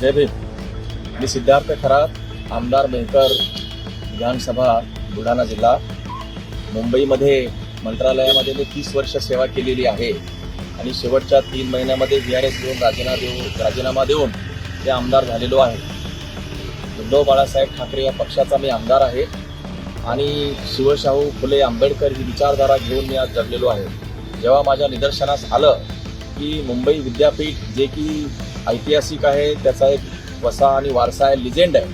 जय भीम. मी सिद्धार्थ खरात आमदार मेहकर विधानसभा बुलढाणा जिल्हा. मुंबईमध्ये मंत्रालयामध्ये मी तीस वर्ष सेवा केलेली आहे. आणि शेवटच्या तीन महिन्यामध्ये व्ही आर एस देऊन राजीनामा देऊन राजीनामा देऊन ते आमदार झालेलो आहे. उद्धव बाळासाहेब ठाकरे या पक्षाचा मी आमदार आहे. आणि शिवशाहू फुले आंबेडकर ही विचारधारा घेऊन मी आज जगलेलो आहे. जेव्हा माझ्या निदर्शनास आलं की मुंबई विद्यापीठ जे की ऐतिहासिक आहे त्याचा एक वसा आणि वारसा आहे लिजेंड आहे.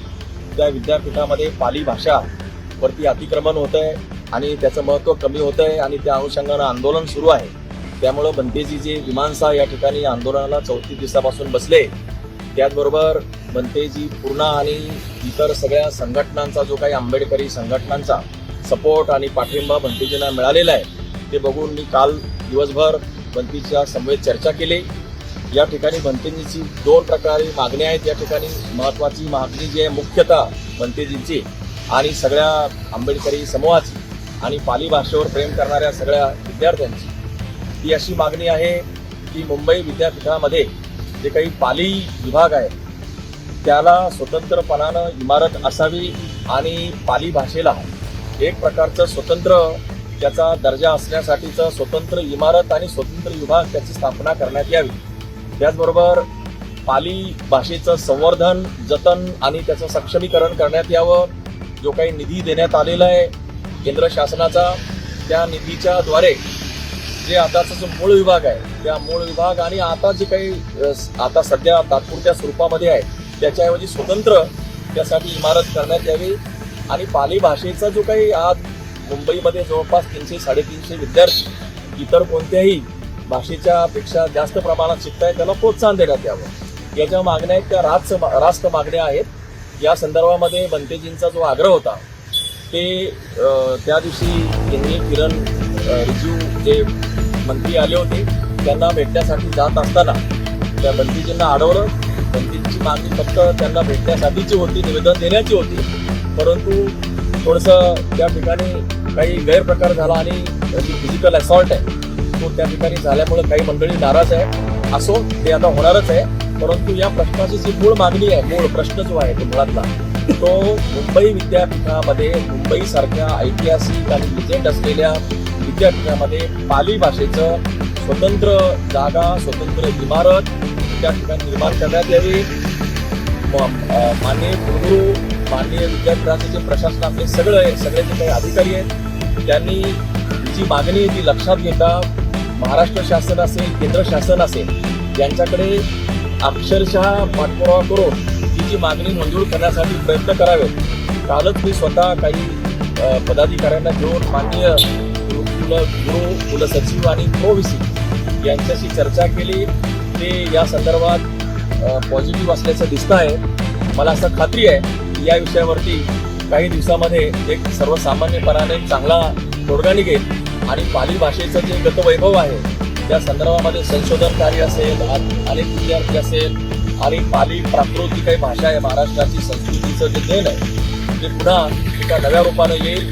त्या विद्यापीठामध्ये पाली भाषा वरती अतिक्रमण होतं आहे आणि त्याचं महत्त्व कमी होतं आहे आणि त्या अनुषंगानं आंदोलन सुरू आहे. त्यामुळं बंतेजी जे विमानसा या ठिकाणी आंदोलनाला चौतीस दिवसापासून बसले त्याचबरोबर बनतेजी पूर्णा आणि इतर सगळ्या संघटनांचा जो काही आंबेडकरी संघटनांचा सपोर्ट आणि पाठिंबा बंतेजींना मिळालेला आहे ते बघून मी काल दिवसभर बनतीच्या समवेत चर्चा केली. या ठिकाणी बनतेजीची दोन प्रकारे मागण्या आहेत. या ठिकाणी महत्त्वाची मागणी जी आहे मुख्यतः बनतेजींची आणि सगळ्या आंबेडकरी समूहाची आणि पाली भाषेवर प्रेम करणाऱ्या सगळ्या विद्यार्थ्यांची. ती अशी मागणी आहे की मुंबई विद्यापीठामध्ये जे काही पाली विभाग आहे त्याला स्वतंत्रपणानं इमारत असावी आणि पाली भाषेला एक प्रकारचं स्वतंत्र त्याचा दर्जा असण्यासाठीचं स्वतंत्र इमारत आणि स्वतंत्र विभाग त्याची स्थापना करण्यात यावी. त्याचबरोबर पाली भाषेचं संवर्धन जतन आणि त्याचं सक्षमीकरण करण्यात यावं जो काही निधी देण्यात आलेला आहे केंद्र शासनाचा त्या निधीच्या द्वारे जे आताचा जो मूळ विभाग आहे त्या मूळ विभाग आणि आता जे काही आता सध्या तात्पुरत्या स्वरूपामध्ये आहे त्याच्याऐवजी स्वतंत्र त्यासाठी इमारत करण्यात यावी आणि पाली भाषेचा जो काही आज मुंबईमध्ये जवळपास तीनशे साडेतीनशे विद्यार्थी इतर कोणत्याही भाषेच्या पेक्षा जास्त प्रमाणात शिकताय त्याला प्रोत्साहन देण्यात यावं. याच्या मागण्या आहेत त्या रास्त रास्त मागण्या आहेत. या संदर्भामध्ये बनतेजींचा जो आग्रह होता ते त्या दिवशी यांनी किरण रिजू रिजिजू जे मंत्री आले होते त्यांना भेटण्यासाठी जात असताना त्या बंदीजींना अडवलं बंदीची मागणी फक्त त्यांना भेटण्यासाठीची होती निवेदन देण्याची होती. परंतु थोडंसं त्या ठिकाणी काही गैरप्रकार झाला आणि फिजिकल असॉल्ट आहे. तो त्या ठिकाणी झाल्यामुळे काही मंडळी नाराज आहे. असो ते आता होणारच आहे. परंतु या प्रश्नाची जी मूळ मागणी आहे मूळ प्रश्न जो आहे तो मुळातला तो मुंबई विद्यापीठामध्ये मुंबईसारख्या ऐतिहासिक आणि लिजेंड असलेल्या विद्यापीठामध्ये पाली भाषेचं स्वतंत्र जागा स्वतंत्र इमारत त्या ठिकाणी निर्माण करण्यात यावी. म- अ, माननीय कुलगुरू माननीय विद्यापीठाचे जे प्रशासन आपले सगळे सगळे जे काही अधिकारी आहेत त्यांनी जी मागणी ती लक्षात घेता. महाराष्ट्र शासन असेल केंद्र शासन असेल यांच्याकडे अक्षरशः पाठपुरावा करून तिची जी मागणी मंजूर करण्यासाठी प्रयत्न करावेत. कालच मी स्वतः काही पदाधिकाऱ्यांना घेऊन माननीय कुल गुरु कुलसचिव आणि प्रोविसी यांच्याशी चर्चा केली. ते या संदर्भात पॉझिटिव्ह असल्याचं दिसतं आहे. मला असं खात्री आहे की या विषयावरती काही दिवसामध्ये एक सर्वसामान्यपणाने चांगला तोडगा निघेल. आणि पाली भाषेचं जे गतवैभव आहे त्या संदर्भामध्ये संशोधन कार्य असेल अनेक विद्यार्थी असेल आणि पाली प्राकृत जी काही भाषा आहे महाराष्ट्राची संस्कृतीचं जे देण आहे ते पुन्हा एका नव्या रूपानं येईल.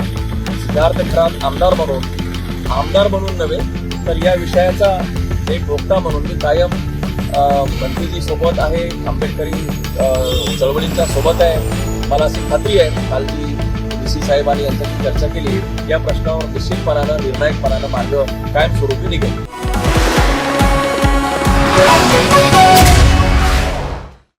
सिद्धार्थ खरात आमदार म्हणून आमदार म्हणून नव्हे तर या विषयाचा एक वक्ता म्हणून मी कायम मंत्रीजी सोबत आहे आंबेडकरी चळवळींच्या सोबत आहे. मला अशी खात्री आहे कालची सी साहेबांनी यांच्याशी चर्चा केली. या प्रश्नावर निश्चितपणानं निर्णायकपणानं मार्ग कायमस्वरूपी निघेल.